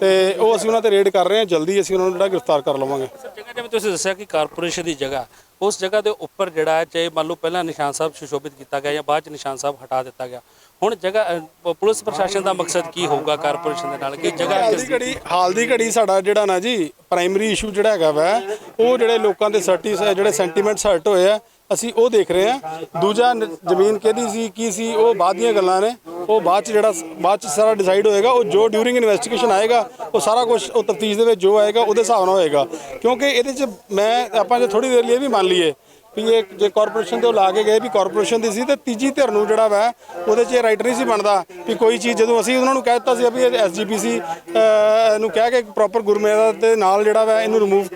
ਤੇ ਉਹ ਅਸੀਂ ਉਹਨਾਂ ਤੇ ਰੇਡ ਕਰ ਰਹੇ ਹਾਂ ਜਲਦੀ ਅਸੀਂ ਉਹਨਾਂ ਨੂੰ ਜਿਹੜਾ ਗ੍ਰਿਫਤਾਰ ਕਰ ਲਵਾਂਗੇ। ਜਗ੍ਹਾ ਜਿਵੇਂ ਤੁਸੀਂ ਦੱਸਿਆ ਕਿ ਕਾਰਪੋਰੇਸ਼ਨ ਦੀ ਜਗ੍ਹਾ ਉਸ ਜਗ੍ਹਾ ਦੇ ਉੱਪਰ ਜਿਹੜਾ ਹੈ ਚਾਹੇ ਮੰਨ ਲਓ ਪਹਿਲਾਂ ਨਿਸ਼ਾਨ ਸਾਹਿਬ ਸੁਸ਼ੋਭਿਤ ਕੀਤਾ ਗਿਆ ਜਾਂ ਬਾਅਦ ਚ ਨਿਸ਼ਾਨ ਸਾਹਿਬ ਹਟਾ ਦਿੱਤਾ ਗਿਆ ਹੁਣ ਜਗ੍ਹਾ ਅ, ਪੁਲਿਸ ਪ੍ਰਸ਼ਾਸਨ ਦਾ ਮਕਸਦ ਕੀ ਹੋਊਗਾ ਕਾਰਪੋਰੇਸ਼ਨ ਦੇ ਨਾਲ? ਕਿ ਜਗ੍ਹਾ ਹਾਲ ਕਿਸ ਦੀ? ਘੜੀ ਹਾਲ ਦੀ ਘੜੀ ਸਾਡਾ ਜਿਹੜਾ ਨਾ ਜੀ ਪ੍ਰਾਇਮਰੀ ਇਸ਼ੂ ਜਿਹੜਾ ਹੈਗਾ ਵਾ ਉਹ ਜਿਹੜੇ ਲੋਕਾਂ ਦੇ ਸਰਟੀ ਜਿਹੜੇ ਸੈਂਟੀਮੈਂਟਸ ਹਰਟ ਹੋਏ ਆ ਅਸੀਂ ਉਹ ਦੇਖ ਰਹੇ ਹਾਂ। ਦੂਜਾ ਨ- ਜ਼ਮੀਨ ਕਿਹਦੀ ਸੀ, ਕੀ ਸੀ, ਉਹ ਬਾਅਦ ਦੀਆਂ ਗੱਲਾਂ ਨੇ। ਉਹ ਬਾਅਦ ਚ ਜਿਹੜਾ ਸ- ਬਾਅਦ ਚ ਸਾਰਾ ਡਿਸਾਈਡ ਹੋਏਗਾ, ਉਹ ਜੋ ਡਿਊਰਿੰਗ ਇਨਵੈਸਟੀਗੇਸ਼ਨ ਆਏਗਾ, ਉਹ ਸਾਰਾ ਕੁਝ ਉਹ ਤਫਤੀਸ਼ ਦੇ ਵਿੱਚ ਜੋ ਆਏਗਾ, ਉਹਦੇ ਹਿਸਾਬ ਨਾਲ ਹੋਏਗਾ। ਕਿਉਂਕਿ ਇਹਦੇ ਚ ਮੈਂ, ਆਪਾਂ ਜੇ ਥੋੜੀ ਦੇਰ ਲਈ ਇਹ ਵੀ ਮੰਨ ਲਈਏ ਵੀ ਇਹ ਜੇ ਕਾਰਪੋਰੇਸ਼ਨ ਤੋਂ ਲਾ ਕੇ ਗਏ ਵੀ ਕਾਰਪੋਰੇਸ਼ਨ ਦੀ ਸੀ ਤੇ ਤੀਜੀ ਧਿਰ ਨੂੰ ਜਿਹੜਾ ਵਾ ਉਹਦੇ 'ਚ ਰਾਈਟ ਨਹੀਂ ਸੀ ਬਣਦਾ ਵੀ ਕੋਈ ਚੀਜ਼ ਜਦੋਂ ਅਸੀਂ ਉਹਨਾਂ ਨੂੰ ਕਹਿ ਦਿੱਤਾ ਸੀ ਵੀ ਐਸਜੀਪੀਸੀ ਨੂੰ ਕਹਿ ਕੇ ਪ੍ਰੋਪਰ ਗੁਰਮੇਰਾ ਦੇ ਨਾਲ ਜਿਹੜਾ ਵਾ ਇਹਨੂੰ ਰਿਮੂਵ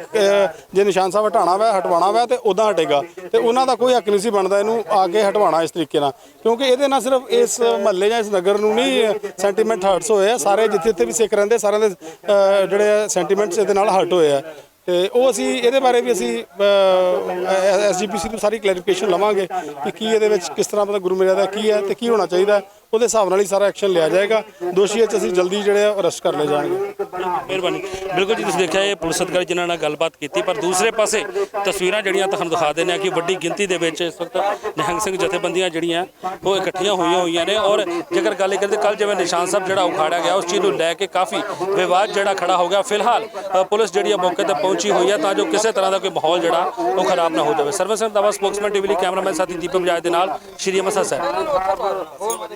ਜੇ ਨਿਸ਼ਾਨ ਸਾਹਿਬ ਹਟਾਣਾ ਵਾ ਹਟਵਾਣਾ ਵਾ ਤੇ ਉਦਾਂ ਹਟੇਗਾ। ਤੇ ਉਹਨਾਂ ਦਾ ਕੋਈ ਹੱਕ ਨਹੀਂ ਸੀ ਬਣਦਾ ਇਹਨੂੰ ਆ ਕੇ ਹਟਵਾਣਾ ਇਸ ਤਰੀਕੇ ਨਾਲ। ਕਿਉਂਕਿ ਇਹਦੇ ਨਾਲ ਸਿਰਫ ਇਸ ਮਹੱਲੇ ਜਾਂ ਇਸ ਨਗਰ ਨੂੰ ਨਹੀਂ ਸੈਂਟੀਮੈਂਟ ਹਰਟਸ ਹੋਏ ਆ। ਸਾਰੇ ਜਿੱਥੇ ਜਿੱਥੇ ਵੀ ਸਿੱਖ ਰਹਿੰਦੇ ਸਾਰਿਆਂ ਦੇ ਅਹ, ਜਿਹੜੇ ਸੈਂਟੀਮੈਂਟਸ ਇਹਦੇ ਨਾਲ ਹਰਟ ਹੋਏ ਆ। ਤੇ ਉਹ ਅਸੀਂ ਇਹਦੇ ਬਾਰੇ ਵੀ ਅਸੀਂ ਐਸਜੀਪੀਸੀ ਤੋਂ ਸਾਰੀ ਕਲੈਰੀਫਿਕੇਸ਼ਨ ਲਵਾਂਗੇ ਕਿ ਕੀ ਇਹਦੇ ਵਿੱਚ ਕਿਸ ਤਰ੍ਹਾਂ ਦਾ ਗੁਰੂ ਦਾ ਕੀ ਹੈ ਤੇ ਕੀ ਹੋਣਾ ਚਾਹੀਦਾ ਉਹਦੇ ਹਿਸਾਬ ਨਾਲ ਹੀ ਸਾਰਾ ਐਕਸ਼ਨ ਲਿਆ ਜਾਏਗਾ। ਦੋਸ਼ੀਆਂ 'ਚ ਅਸੀਂ ਜਲਦੀ ਜਿਹੜੇ ਅਰੈਸਟ ਕਰ ਲਏ ਜਾਣਗੇ। ਮਿਹਰਬਾਨੀ। ਬਿਲਕੁਲ ਜੀ, ਤੁਸੀਂ ਦੇਖਿਆ ਇਹ ਪੁਲਿਸ ਅਧਿਕਾਰੀ ਜਿਨ੍ਹਾਂ ਨਾਲ ਗੱਲਬਾਤ ਕੀਤੀ, ਪਰ ਦੂਸਰੇ ਪਾਸੇ ਤਸਵੀਰਾਂ ਜਿਹੜੀਆਂ ਤੁਹਾਨੂੰ ਦਿਖਾ ਦਿੰਦੇ ਆ ਕਿ ਵੱਡੀ ਗਿਣਤੀ ਦੇ ਵਿੱਚ ਇਸ ਵਕਤ ਨਿਹੰਗ ਸਿੰਘ ਜਥੇਬੰਦੀਆਂ ਜਿਹੜੀਆਂ, ਉਹ ਇਕੱਠੀਆਂ ਹੋਈਆਂ ਹੋਈਆਂ ਨੇ ਔਰ ਜੇਕਰ ਗੱਲ ਇਹ ਕਰਦੇ ਕੱਲ ਜਿਵੇਂ ਨਿਸ਼ਾਨ ਸਾਹਿਬ ਜਿਹੜਾ ਉਖਾੜਿਆ ਗਿਆ, ਉਸ ਚੀਜ਼ ਨੂੰ ਲੈ ਕੇ ਕਾਫੀ ਵਿਵਾਦ ਜਿਹੜਾ ਖੜਾ ਹੋ ਗਿਆ। ਫਿਲਹਾਲ ਪੁਲਿਸ ਜਿਹੜੀ ਆ ਮੌਕੇ ਤੇ ਪਹੁੰਚੀ ਹੋਈ ਹੈ ਤਾਂ ਜੋ ਕਿਸੇ ਤਰ੍ਹਾਂ ਦਾ ਕੋਈ ਮਾਹੌਲ ਜਿਹੜਾ, ਉਹ ਖਰਾਬ ਨਾ ਹੋ ਜਾਵੇ। ਸਰਵਨ ਸਿੰਘ ਦਾਵਾ ਸਪੋਕਸਮੈਨ ਟੀਵੀ ਲਈ ਕੈਮਰਾਮੈਨ ਸਾਥੀ ਦੀਪਕ ਬਜਾਜ ਦੇ ਨਾਲ ਸ਼੍ਰੀ ਅੰਮ੍ਰਿਤਸਰ ਸਾਹਿਬ।